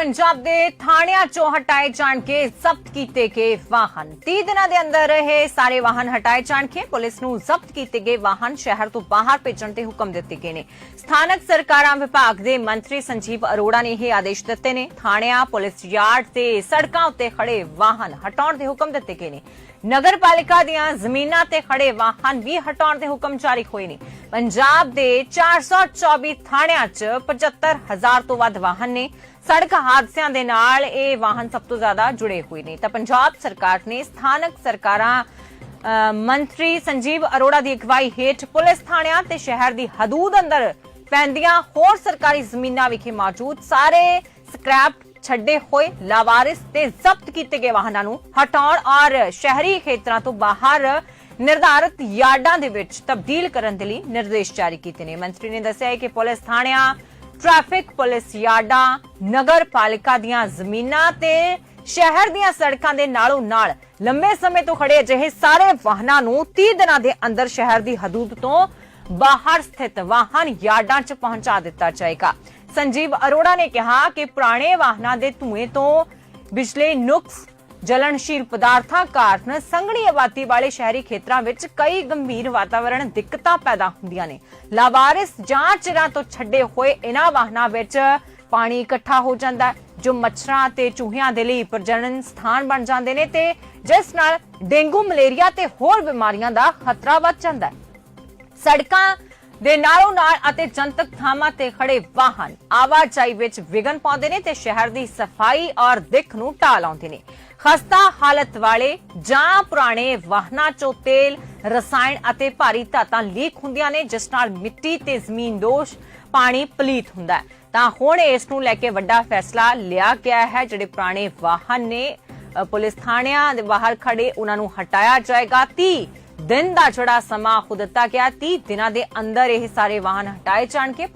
ਪੰਜਾਬ ਦੇ ਥਾਣਿਆਂ ਚੋਂ ਹਟਾਏ ਜਾਣ ਜ਼ਬਤ ਕੀਤੇ ਗਏ ਵਾਹਨ। 30 ਦਿਨਾਂ ਦੇ ਅੰਦਰ ਇਹ ਸਾਰੇ ਵਾਹਨ ਹਟਾਏ ਜਾਣ ਪੁਲਿਸ ਨੂੰ ਜ਼ਬਤ ਕੀਤੇ ਗਏ ਵਾਹਨ ਸ਼ਹਿਰ ਤੋਂ ਬਾਹਰ ਭੇਜਣ ਦੇ ਹੁਕਮ ਦਿੱਤੇ ਗਏ ਨੇ। ਸਥਾਨਕ ਸਰਕਾਰਾਂ ਵਿਭਾਗ ਦੇ ਮੰਤਰੀ ਸੰਜੀਵ ਅਰੋੜਾ ਨੇ ਇਹ ਆਦੇਸ਼ ਦਿੱਤੇ ਨੇ। ਥਾਣਿਆਂ, ਪੁਲਿਸ ਯਾਰਡ ਤੇ ਸੜਕਾਂ ਉੱਤੇ ਖੜੇ ਵਾਹਨ ਹਟਾਉਣ ਦੇ ਹੁਕਮ ਦਿੱਤੇ ਗਏ ਨੇ। ਨਗਰਪਾਲਿਕਾ ਦੀਆਂ ਜ਼ਮੀਨਾਂ ਤੇ ਖੜੇ ਵਾਹਨ ਵੀ ਹਟਾਉਣ ਦੇ ਹੁਕਮ ਜਾਰੀ ਹੋਏ ਨੇ। ਪੰਜਾਬ ਦੇ 424 ਥਾਣਿਆਂ 'ਚ 75000 ਤੋਂ ਵੱਧ ਵਾਹਨ ਨੇ ਸੜਕ ਹਾਦਸਿਆਂ ਦੇ ਨਾਲ ਇਹ ਵਾਹਨ ਸਭ ਤੋਂ ਜ਼ਿਆਦਾ ਜੁੜੇ ਹੋਏ ਨੇ। ਤਾਂ ਪੰਜਾਬ ਸਰਕਾਰ ਨੇ ਸਥਾਨਕ ਸਰਕਾਰਾਂ ਮੰਤਰੀ ਸੰਜੀਵ ਅਰੋੜਾ ਦੀ ਅਗਵਾਈ ਹੇਠ ਪੁਲਿਸ ਥਾਣਿਆਂ ਤੇ ਸ਼ਹਿਰ ਦੀ ਹਦੂਦ ਅੰਦਰ ਪੈਂਦੀਆਂ ਹੋਰ ਸਰਕਾਰੀ ਜ਼ਮੀਨਾਂ ਵਿਖੇ ਮੌਜੂਦ ਸਾਰੇ ਸਕ੍ਰੈਪ ਛੱਡੇ ਹੋਏ, ਲਾਵਾਰਿਸ ਤੇ ਜ਼ਬਤ ਕੀਤੇ ਗਏ ਵਾਹਨਾਂ ਨੂੰ ਹਟਾਉਣ ਔਰ ਸ਼ਹਿਰੀ ਖੇਤਰਾਂ ਤੋਂ ਬਾਹਰ ਨਿਰਧਾਰਿਤ ਯਾਰਡਾਂ ਦੇ ਵਿੱਚ ਤਬਦੀਲ ਕਰਨ ਦੇ ਲਈ ਨਿਰਦੇਸ਼ ਜਾਰੀ ਕੀਤੇ ਨੇ। ਮੰਤਰੀ ਨੇ ਦੱਸਿਆ ਹੈ ਕਿ ਪੁਲਿਸ ਥਾਣਿਆਂ, ਟ੍ਰੈਫਿਕ ਪੁਲਿਸ ਯਾਰਡਾਂ ਨਗਰ ਪਾਲਿਕਾ ਦੀਆਂ ਜ਼ਮੀਨਾਂ ਤੇ ਸ਼ਹਿਰ ਦੀਆਂ ਸੜਕਾਂ ਦੇ ਨਾਲੋਂ ਨਾਲ ਲੰਬੇ ਸਮੇਂ ਤੋਂ ਖੜੇ ਅਜਿਹੇ ਸਾਰੇ ਵਾਹਨਾਂ ਨੂੰ 30 ਦਿਨਾਂ ਦੇ ਅੰਦਰ ਸ਼ਹਿਰ ਦੀ ਹਦੂਦ ਤੋਂ ਬਾਹਰ ਸਥਿਤ ਵਾਹਨ ਯਾਰਡਾਂ 'ਚ ਪਹੁੰਚਾ ਦਿੱਤਾ ਜਾਏਗਾ। ਸੰਜੀਵ ਅਰੋੜਾ ਨੇ ਕਿਹਾ ਕਿ ਪੁਰਾਣੇ ਵਾਹਨਾਂ ਦੇ ਧੂਏ ਤੋਂ ਬਿਜਲੀ ਨੁਕਸ ਜਲਣਸ਼ੀਲ ਪਦਾਰਥਾਂ ਕਾਰਨ ਸੰਘਣੀ ਆਬਾਦੀ ਵਾਲੇ ਸ਼ਹਿਰੀ ਖੇਤਰਾਂ ਵਿੱਚ ਕਈ ਗੰਭੀਰ ਵਾਤਾਵਰਣ ਦਿੱਕਤਾਂ ਪੈਦਾ ਹੁੰਦੀਆਂ ਨੇ। ਲਾਵਾਰਿਸ ਜਾਂ ਚਿਰਾਂ ਤੋਂ ਛੱਡੇ ਹੋਏ ਇਹਨਾਂ ਵਾਹਨਾਂ ਵਿੱਚ ਪਾਣੀ ਇਕੱਠਾ ਹੋ ਜਾਂਦਾ ਜੋ ਮੱਛਰਾਂ ਤੇ ਚੂਹਿਆਂ ਦੇ ਲਈ ਪ੍ਰਜਨਨ ਸਥਾਨ ਬਣ ਜਾਂਦੇ ਨੇ ਤੇ ਜਿਸ ਨਾਲ ਡੇਂਗੂ ਮਲੇਰੀਆ ਤੇ ਹੋਰ ਬਿਮਾਰੀਆਂ ਦਾ ਖਤਰਾ ਵੱਧ ਜਾਂਦਾ ਹੈ। ਸੜਕਾਂ ਦੇ ਨਾਲੋਂ ਨਾਲ ਅਤੇ ਜਨਤਕ ਥਾਵਾਂ ਤੇ ਖੜੇ ਵਾਹਨ ਆਵਾਜਾਈ ਵਿੱਚ ਵਿਘਨ ਪਾਉਂਦੇ ਨੇ ਤੇ ਸ਼ਹਿਰ ਦੀ ਸਫ਼ਾਈ ਔਰ ਦਿੱਖ ਨੂੰ ਢਾਹ ਲਾਉਂਦੇ ਨੇ। ਖਸਤਾ ਹਾਲਤ ਵਾਲੇ ਜਾਂ ਪੁਰਾਣੇ ਵਾਹਨਾਂ ਚੋਂ ਤੇਲ, ਰਸਾਇਣ ਅਤੇ ਭਾਰੀ ਧਾਤਾਂ ਲੀਕ ਹੁੰਦੀਆਂ ਨੇ, ਜਿਸ ਨਾਲ ਮਿੱਟੀ ਤੇ ਜ਼ਮੀਨ ਦੋਸ਼, ਪਾਣੀ ਪਲੀਤ ਹੁੰਦਾ ਹੈ। ਤਾਂ ਹੁਣ ਇਸ ਨੂੰ ਲੈ ਕੇ ਵੱਡਾ ਫੈਸਲਾ ਲਿਆ ਗਿਆ ਹੈ, ਜਿਹੜੇ ਪੁਰਾਣੇ ਵਾਹਨ ਨੇ ਪੁਲਿਸ ਥਾਣਿਆਂ ਦੇ ਬਾਹਰ ਖੜੇ ਉਹਨਾਂ ਨੂੰ ਹਟਾਇਆ ਜਾਏਗਾ। 30 ਦਿਨ ਦਾ ਜਿਹੜਾ ਸਮਾਂ ਖੁਦ ਦਿੱਤਾ ਗਿਆ 30 ਦਿਨਾਂ ਦੇ ਅੰਦਰ ਇਹ ਸਾਰੇ ਵਾਹਨ ਹਟਾਏ ਜਾਣਗੇ।